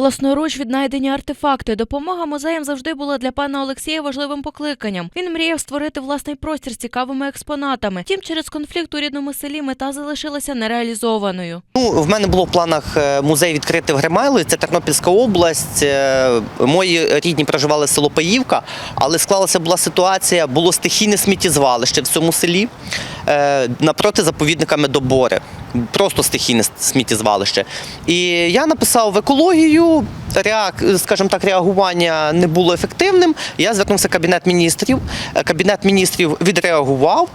Власноруч віднайдені артефакти. Допомога музеям завжди була для пана Олексія важливим покликанням. Він мріяв створити власний простір з цікавими експонатами. Втім, через конфлікт у рідному селі мета залишилася нереалізованою. Ну, в мене було в планах е, музей відкрити в Гримайлові, це Тернопільська область. Е, Мої рідні проживали село Паївка, але склалася була ситуація, було стихійне сміттєзвалище в цьому селі е, напроти заповідниками Добори. Просто стихійне сміттєзвалище. І я написав в екологію. Реак, скажімо так, реагування не було ефективним. Я звернувся в кабінет міністрів. Е, Кабінет міністрів відреагував.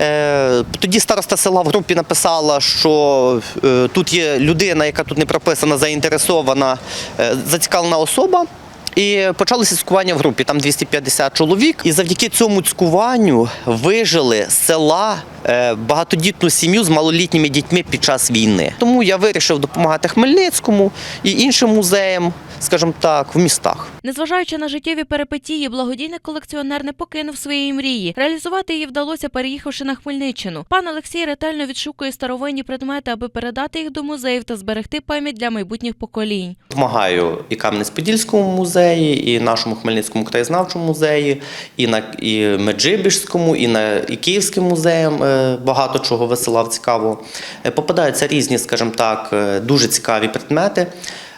Е, Тоді староста села в групі написала, що е, тут є людина, яка тут не прописана, заінтересована, зацікавлена особа. І почалося цькування в групі, там 250 чоловік. І завдяки цьому цькуванню вижили села багатодітну сім'ю з малолітніми дітьми під час війни. Тому я вирішив допомагати Хмельницькому і іншим музеям, скажімо так, в містах. Незважаючи на життєві перипетії, благодійний колекціонер не покинув своєї мрії. Реалізувати її вдалося, переїхавши на Хмельниччину. Пан Олексій ретельно відшукує старовинні предмети, аби передати їх до музеїв та зберегти пам'ять для майбутніх поколінь. Допомагаю і Кам'янець-Подільському музеї, і нашому Хмельницькому краєзнавчому музеї, і на і Меджибіжському, і на і Київським музеям е, багато чого висилав цікавого. Е, Попадаються різні, скажімо так, е, дуже цікаві предмети.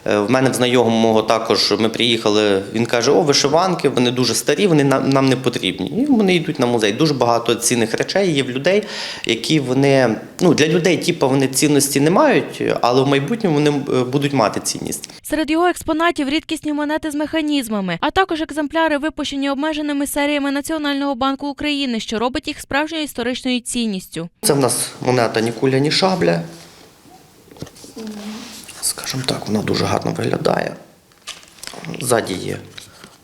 Е, В мене в знайомого також ми приїхали. Він каже: О, вишиванки, вони дуже старі, вони нам, нам не потрібні. І вони йдуть на музей. Дуже багато цінних речей є в людей, які вони ну для людей, типу, вони цінності не мають, але в майбутньому вони е, будуть мати цінність. Серед його експонатів рідкісні монети з механізмами, а також екземпляри, випущені обмеженими серіями Національного банку України, що робить їх справжньою історичною цінністю. Це в нас монета ні куля, ні шабля. Скажімо так, вона дуже гарно виглядає. Ззаді є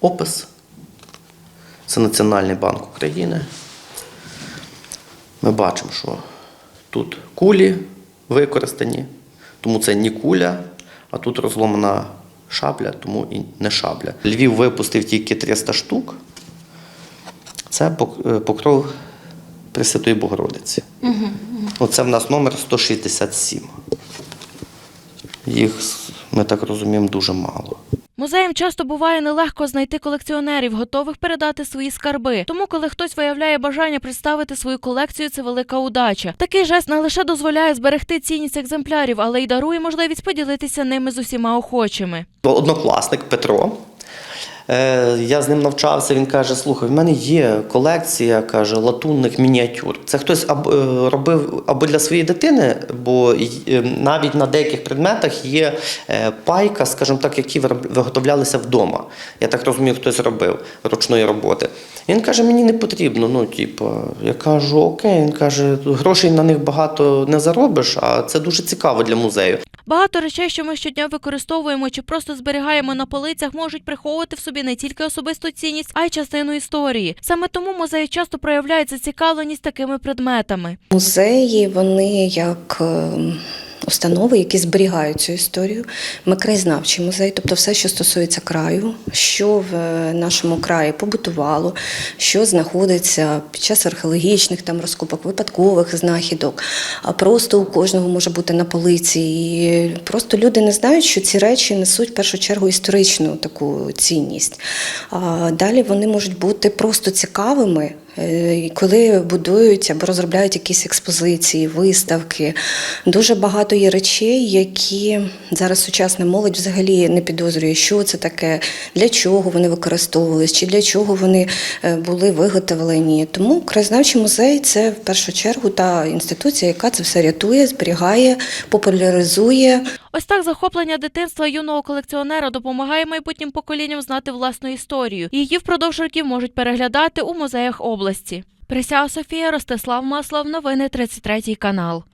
опис. Це Національний банк України. Ми бачимо, що тут кулі використані, тому це не куля, а тут розломана шабля, тому і не шабля. Львів випустив тільки 300 штук. Це е, покров Пресвятої Богородиці. Оце в нас номер 167. Їх, ми так розуміємо, дуже мало. Музеям часто буває нелегко знайти колекціонерів, готових передати свої скарби. Тому, коли хтось виявляє бажання представити свою колекцію, це велика удача. Такий жест не лише дозволяє зберегти цінність екземплярів, але й дарує можливість поділитися ними з усіма охочими. Однокласник Петро. Е, Я з ним навчався. Він каже: слухай, в мене є колекція каже, латунних мініатюр. Це хтось е, робив або для своєї дитини, бо е, навіть на деяких предметах є пайка, скажімо так, які виготовлялися вдома. Я так розумію, хтось робив ручної роботи. Він каже: мені не потрібно. Ну, типу, я кажу, окей. Він каже, грошей на них багато не заробиш, а це дуже цікаво для музею. Багато речей, що ми щодня використовуємо чи просто зберігаємо на полицях, можуть приховувати в собі не тільки особисту цінність, а й частину історії. Саме тому музеї часто проявляють зацікавленість такими предметами. Музеї вони як е, установи, які зберігають цю історію. Ми краєзнавчий музей, тобто все, що стосується краю, що в е, нашому краї побутувало, що знаходиться під час археологічних там розкопок, випадкових знахідок. А просто у кожного може бути на полиці. І просто люди не знають, що ці речі несуть в першу чергу історичну таку цінність. А далі вони можуть бути просто цікавими. Е, Коли будують або розробляють якісь експозиції, виставки, дуже багато є речей, які зараз сучасна молодь взагалі не підозрює, що це таке, для чого вони використовувались, чи для чого вони е, були виготовлені. Тому краєзнавчий музей це в першу чергу та інституція, яка це все рятує, зберігає, популяризує. Ось так захоплення дитинства юного колекціонера допомагає майбутнім поколінням знати власну історію. Її впродовж років можуть переглядати у музеях області. Присяга Софія Ростислав Маслов. Новини 33 канал.